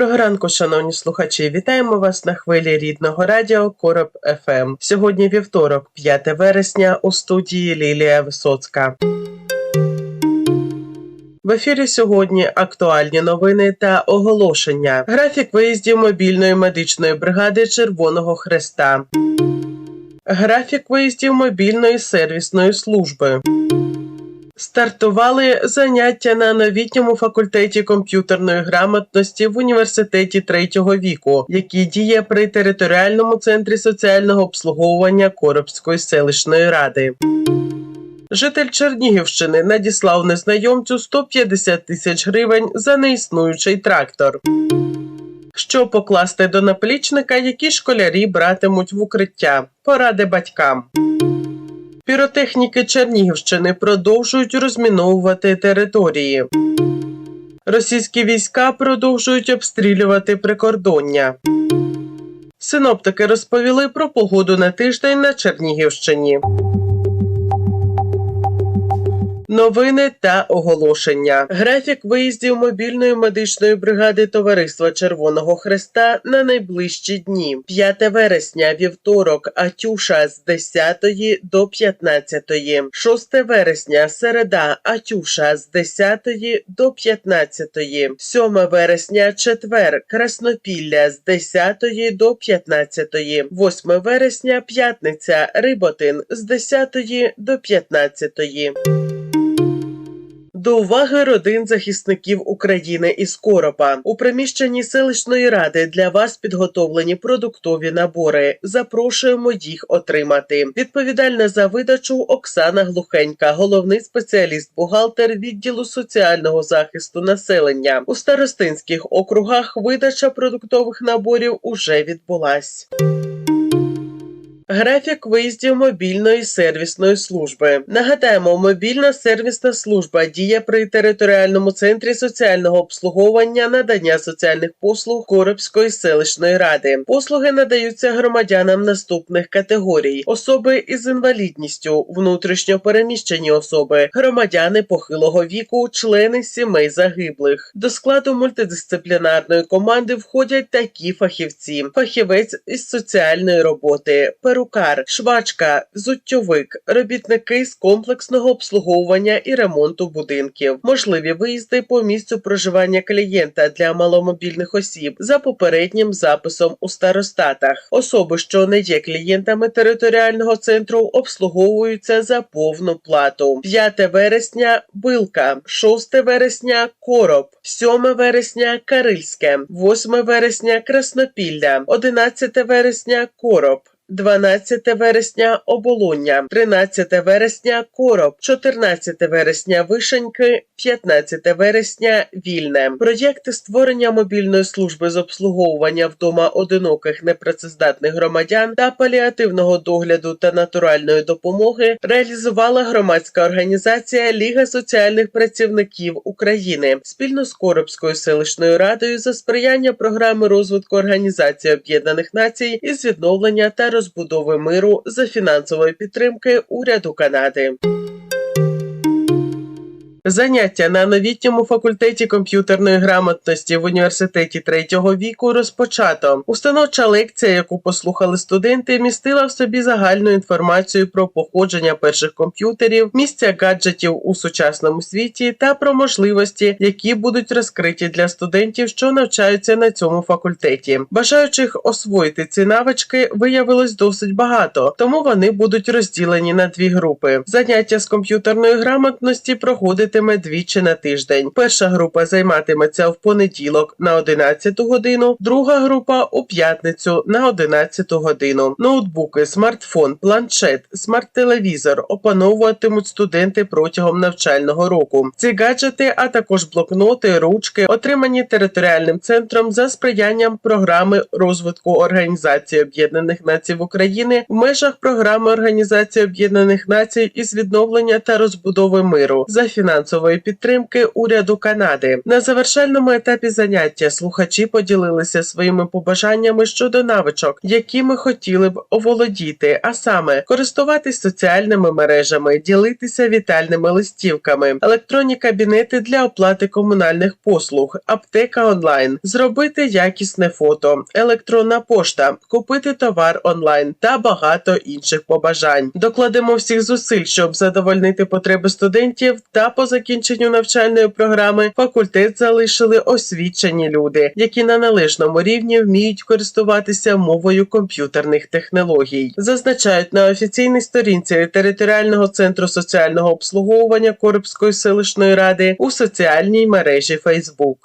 Доброго ранку, шановні слухачі. Вітаємо вас на хвилі рідного радіо Короб ФМ. Сьогодні вівторок, 5 вересня, у студії Лілія Висоцька. В ефірі сьогодні актуальні новини та оголошення. Графік виїздів мобільної медичної бригади Червоного Хреста. Графік виїздів мобільної сервісної служби. Стартували заняття на новітньому факультеті комп'ютерної грамотності в університеті третього віку, який діє при територіальному центрі соціального обслуговування Коробської селищної ради. Житель Чернігівщини надіслав незнайомцю 150 тисяч гривень за неіснуючий трактор. Що покласти до наплічника, які школярі братимуть в укриття? Поради батькам. Піротехніки Чернігівщини продовжують розміновувати території. Російські війська продовжують обстрілювати прикордоння. Синоптики розповіли про погоду на тиждень на Чернігівщині. Новини та оголошення. Графік виїздів мобільної медичної бригади Товариства Червоного Хреста на найближчі дні. 5 вересня, вівторок, Атюша з 10 до 15. 6 вересня, середа, Атюша з 10 до 15. 7 вересня, четвер, Краснопілля з 10 до 15. 8 вересня, п'ятниця, Риботин з 10 до 15. До уваги родин захисників України із Коропа у приміщенні селищної ради для вас підготовлені продуктові набори. Запрошуємо їх отримати. Відповідальна за видачу Оксана Глухенька, головний спеціаліст-бухгалтер відділу соціального захисту населення. У старостинських округах видача продуктових наборів уже відбулась. Графік виїздів мобільної сервісної служби. Нагадаємо, мобільна сервісна служба діє при територіальному центрі соціального обслуговування надання соціальних послуг Коробської селищної ради. Послуги надаються громадянам наступних категорій: особи із інвалідністю, внутрішньо переміщені особи, громадяни похилого віку, члени сімей загиблих. До складу мультидисциплінарної команди входять такі фахівці: фахівець із соціальної роботи, перукар, швачка, зуттєвик, робітники з комплексного обслуговування і ремонту будинків, можливі виїзди по місцю проживання клієнта для маломобільних осіб за попереднім записом у старостатах. Особи, що не є клієнтами територіального центру, обслуговуються за повну плату. 5 вересня Билка, 6 вересня Короб, 7 вересня Карильське, 8 вересня Краснопілля, 11 вересня Короб. 12 вересня Оболоння, 13 вересня Короб, 14 вересня Вишеньки, 15 вересня Вільне. Проєкти створення мобільної служби з обслуговування вдома одиноких непрацездатних громадян та паліативного догляду та натуральної допомоги реалізувала громадська організація Ліга соціальних працівників України спільно з Коробською селищною радою за сприяння програми розвитку Організації Об'єднаних Націй із відновлення та розбудови миру за фінансової підтримки уряду Канади. Заняття на новітньому факультеті комп'ютерної грамотності в університеті третього віку розпочато. Установча лекція, яку послухали студенти, містила в собі загальну інформацію про походження перших комп'ютерів, місця гаджетів у сучасному світі та про можливості, які будуть розкриті для студентів, що навчаються на цьому факультеті. Бажаючих освоїти ці навички виявилось досить багато, тому вони будуть розділені на дві групи. Заняття з комп'ютерної грамотності проходитимуть проходитиме двічі на тиждень. Перша група займатиметься в понеділок на 11 годину, друга група у п'ятницю на 11 годину. Ноутбуки, смартфон, планшет, смарт-телевізор опановуватимуть студенти протягом навчального року. Ці гаджети, а також блокноти, ручки, отримані територіальним центром за сприянням програми розвитку Організації Об'єднаних Націй в Україні в межах програми Організації Об'єднаних Націй із відновлення та розбудови миру за фінансової підтримки уряду Канади. На завершальному етапі заняття слухачі поділилися своїми побажаннями щодо навичок, які ми хотіли б оволодіти, а саме користуватись соціальними мережами, ділитися вітальними листівками, електронні кабінети для оплати комунальних послуг, аптека онлайн, зробити якісне фото, електронна пошта, купити товар онлайн та багато інших побажань. Докладемо всіх зусиль, щоб задовольнити потреби студентів, та по закінченню навчальної програми факультет залишили освічені люди, які на належному рівні вміють користуватися мовою комп'ютерних технологій. Зазначають на офіційній сторінці територіального центру соціального обслуговування Коробської селищної ради у соціальній мережі Facebook.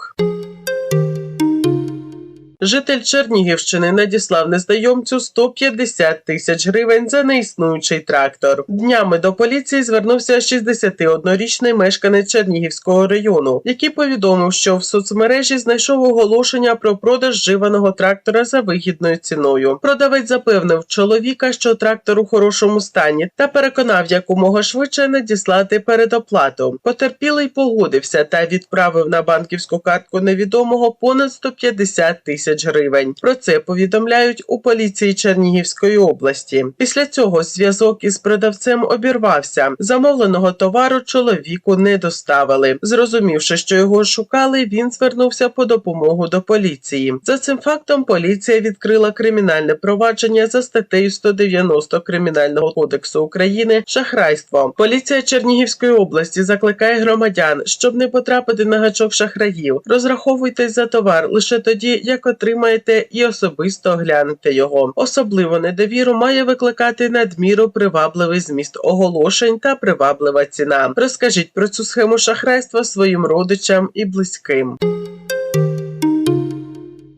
Житель Чернігівщини надіслав незнайомцю 150 тисяч гривень за неіснуючий трактор. Днями до поліції звернувся 61-річний мешканець Чернігівського району, який повідомив, що в соцмережі знайшов оголошення про продаж живаного трактора за вигідною ціною. Продавець запевнив чоловіка, що трактор у хорошому стані, та переконав якомога швидше надіслати передоплату. Потерпілий погодився та відправив на банківську картку невідомого понад 150 тисяч гривень. Про це повідомляють у поліції Чернігівської області. Після цього зв'язок із продавцем обірвався. Замовленого товару чоловіку не доставили. Зрозумівши, що його шукали, він звернувся по допомогу до поліції. За цим фактом поліція відкрила кримінальне провадження за статтею 190 Кримінального кодексу України шахрайство. Поліція Чернігівської області закликає громадян, щоб не потрапити на гачок шахраїв. Розраховуйтесь за товар лише тоді, як отримаєте і особисто оглянете його. Особливо недовіру має викликати надміру привабливий зміст оголошень та приваблива ціна. Розкажіть про цю схему шахрайства своїм родичам і близьким.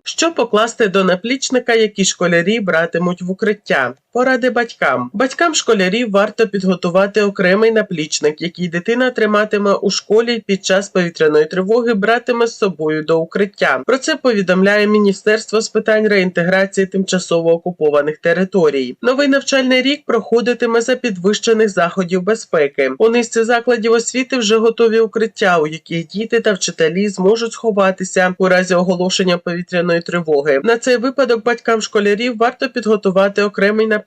Що покласти до наплічника, які школярі братимуть в укриття? Поради батькам. Батькам школярів варто підготувати окремий наплічник, який дитина триматиме у школі під час повітряної тривоги, братиме з собою до укриття. Про це повідомляє Міністерство з питань реінтеграції тимчасово окупованих територій. Новий навчальний рік проходитиме за підвищених заходів безпеки. У низці закладів освіти вже готові укриття, у яких діти та вчителі зможуть сховатися у разі оголошення повітряної тривоги. На цей випадок батькам школярів варто підготувати окремий наплічник,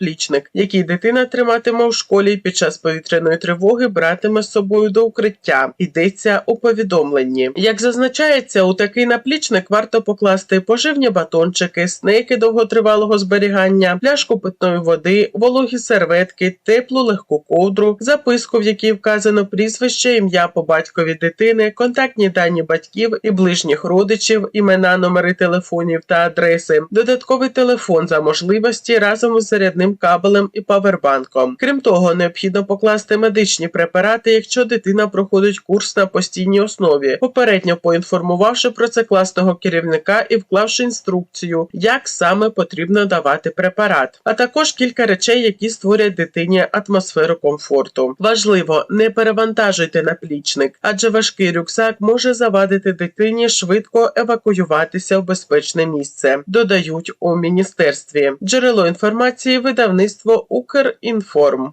який дитина триматиме у школі під час повітряної тривоги, братиме з собою до укриття. Йдеться у повідомленні. Як зазначається, у такий наплічник варто покласти поживні батончики, снеки довготривалого зберігання, пляшку питної води, вологі серветки, теплу легку ковдру, записку, в якій вказано прізвище, ім'я по батькові дитини, контактні дані батьків і ближніх родичів, імена, номери телефонів та адреси, додатковий телефон за можливості разом із зарядним кабелем і павербанком. Крім того, необхідно покласти медичні препарати, якщо дитина проходить курс на постійній основі, попередньо поінформувавши про це класного керівника і вклавши інструкцію, як саме потрібно давати препарат, а також кілька речей, які створять дитині атмосферу комфорту. Важливо, не перевантажуйте наплічник, адже важкий рюкзак може завадити дитині швидко евакуюватися в безпечне місце. Додають у міністерстві. Джерело інформації видавництво Укрінформ.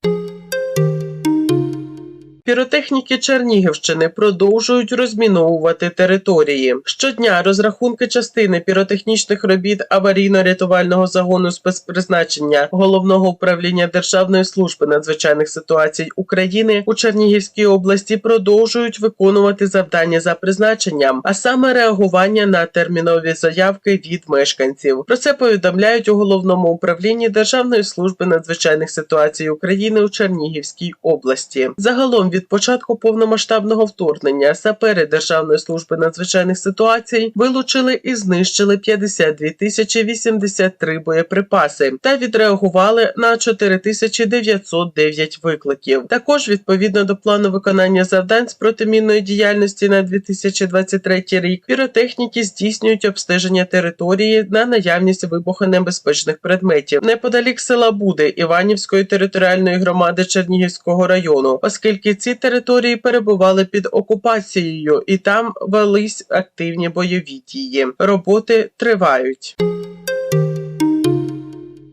Піротехніки Чернігівщини продовжують розміновувати території. Щодня розрахунки частини піротехнічних робіт аварійно-рятувального загону спецпризначення головного управління Державної служби надзвичайних ситуацій України у Чернігівській області продовжують виконувати завдання за призначенням, а саме реагування на термінові заявки від мешканців. Про це повідомляють у головному управлінні Державної служби надзвичайних ситуацій України у Чернігівській області. Загалом від початку повномасштабного вторгнення сапери Державної служби надзвичайних ситуацій вилучили і знищили 52 тисячі 83 боєприпаси та відреагували на 4909 викликів. Також відповідно до плану виконання завдань з протимінної діяльності на 2023 рік піротехніки здійснюють обстеження території на наявність вибухонебезпечних предметів неподалік села Буде Іванівської територіальної громади Чернігівського району, оскільки ці території перебували під окупацією і там велись активні бойові дії. Роботи тривають.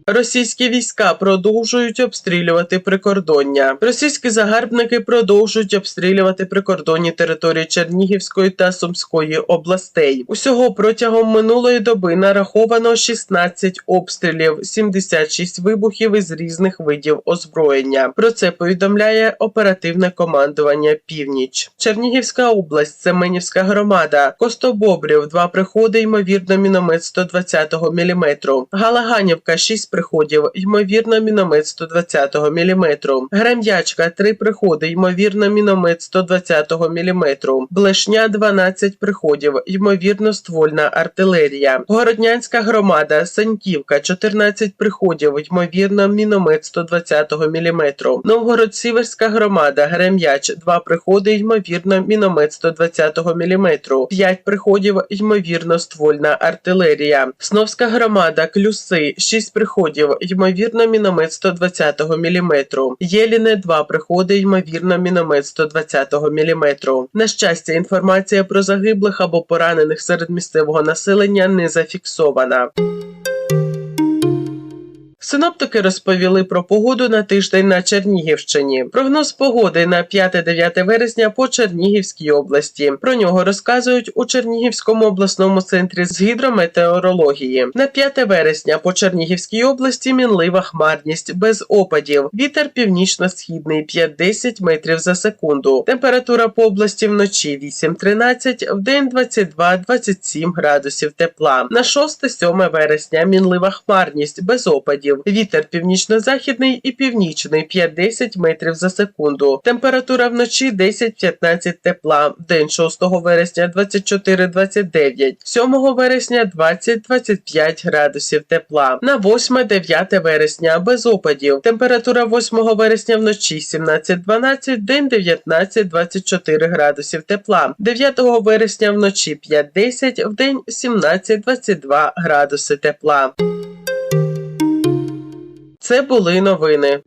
Російські війська продовжують обстрілювати прикордоння. Російські загарбники продовжують обстрілювати прикордонні території Чернігівської та Сумської областей. Усього протягом минулої доби нараховано 16 обстрілів, 76 вибухів із різних видів озброєння. Про це повідомляє оперативне командування Північ. Чернігівська область, Семенівська громада, Костобобрів, два приходи, ймовірно, міномет 120 мм. Галаганівка, 6 приходів, ймовірно, міномет 120 мм. Грем'ячка, 3 приходи, ймовірно, міномет 120 мм. Блешня, 12 приходів, ймовірно, ствольна артилерія. Городнянська громада, Саньківка, 14 приходів, ймовірно, міномет 120 мм. Новгород-Сіверська громада, Грем'яч, 2 приходи, ймовірно, міномет 120 мм. 5 приходів, ймовірно, ствольна артилерія. Сновська громада, Клюси, 6 приходів, ймовірно, міномет 120 мм. Єліне, два приходи, ймовірно, міномет 120 мм. На щастя, інформація про загиблих або поранених серед місцевого населення не зафіксована. Синоптики розповіли про погоду на тиждень на Чернігівщині. Прогноз погоди на 5-9 вересня по Чернігівській області. Про нього розказують у Чернігівському обласному центрі з гідрометеорології. На 5 вересня по Чернігівській області мінлива хмарність без опадів. Вітер північно-східний 5-10 метрів за секунду. Температура по області вночі 8-13, вдень 22-27 градусів тепла. На 6-7 вересня мінлива хмарність без опадів. Вітер північно-західний і північний 5-10 метрів за секунду. Температура вночі 10-15 тепла. День 6 вересня 24-29. 7 вересня 20-25 градусів тепла. На 8-9 вересня без опадів. Температура 8 вересня вночі 17-12, день 19-24 градусів тепла. 9 вересня вночі 5-10, вдень 17-22 градуси тепла. Це були новини.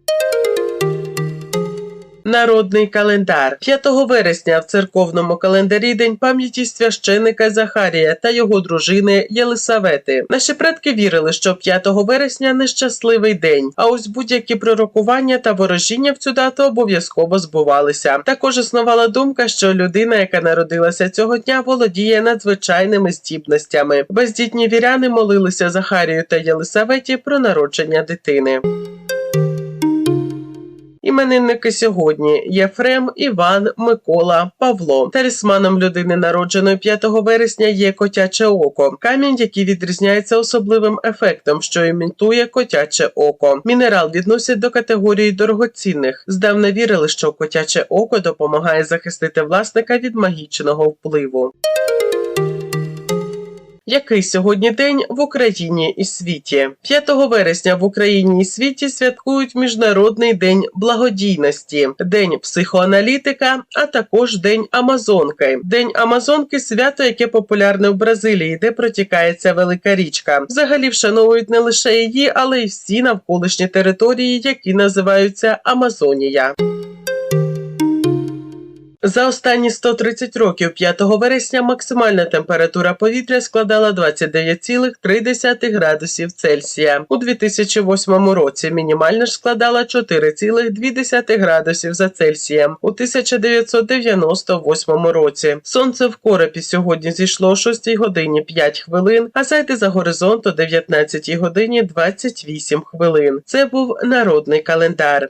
Народний календар 5 вересня в церковному календарі День пам'яті священика Захарія та його дружини Єлисавети. Наші предки вірили, що 5 вересня нещасливий день, а ось будь-які пророкування та ворожіння в цю дату обов'язково збувалися. Також існувала думка, що людина, яка народилася цього дня, володіє надзвичайними здібностями. Бездітні віряни молилися Захарію та Єлисаветі про народження дитини. Іменинники сьогодні Єфрем, Іван, Микола, Павло. Талісманом людини, народженої 5 вересня, є котяче око. Камінь, який відрізняється особливим ефектом, що імітує котяче око. Мінерал відносять до категорії дорогоцінних. Здавна вірили, що котяче око допомагає захистити власника від магічного впливу. Який сьогодні день в Україні і світі? 5 вересня в Україні і світі святкують Міжнародний день благодійності, День психоаналітика, а також День Амазонки. День Амазонки свято, яке популярне в Бразилії, де протікає ця велика річка. Взагалі вшановують не лише її, але й всі навколишні території, які називаються Амазонія. За останні 130 років 5 вересня максимальна температура повітря складала 29,3 градусів Цельсія. У 2008 році мінімальна ж складала 4,2 градусів за Цельсієм. У 1998 році сонце в коропі сьогодні зійшло о 6 годині 5 хвилин, а зайде за горизонт о 19 годині 28 хвилин. Це був народний календар.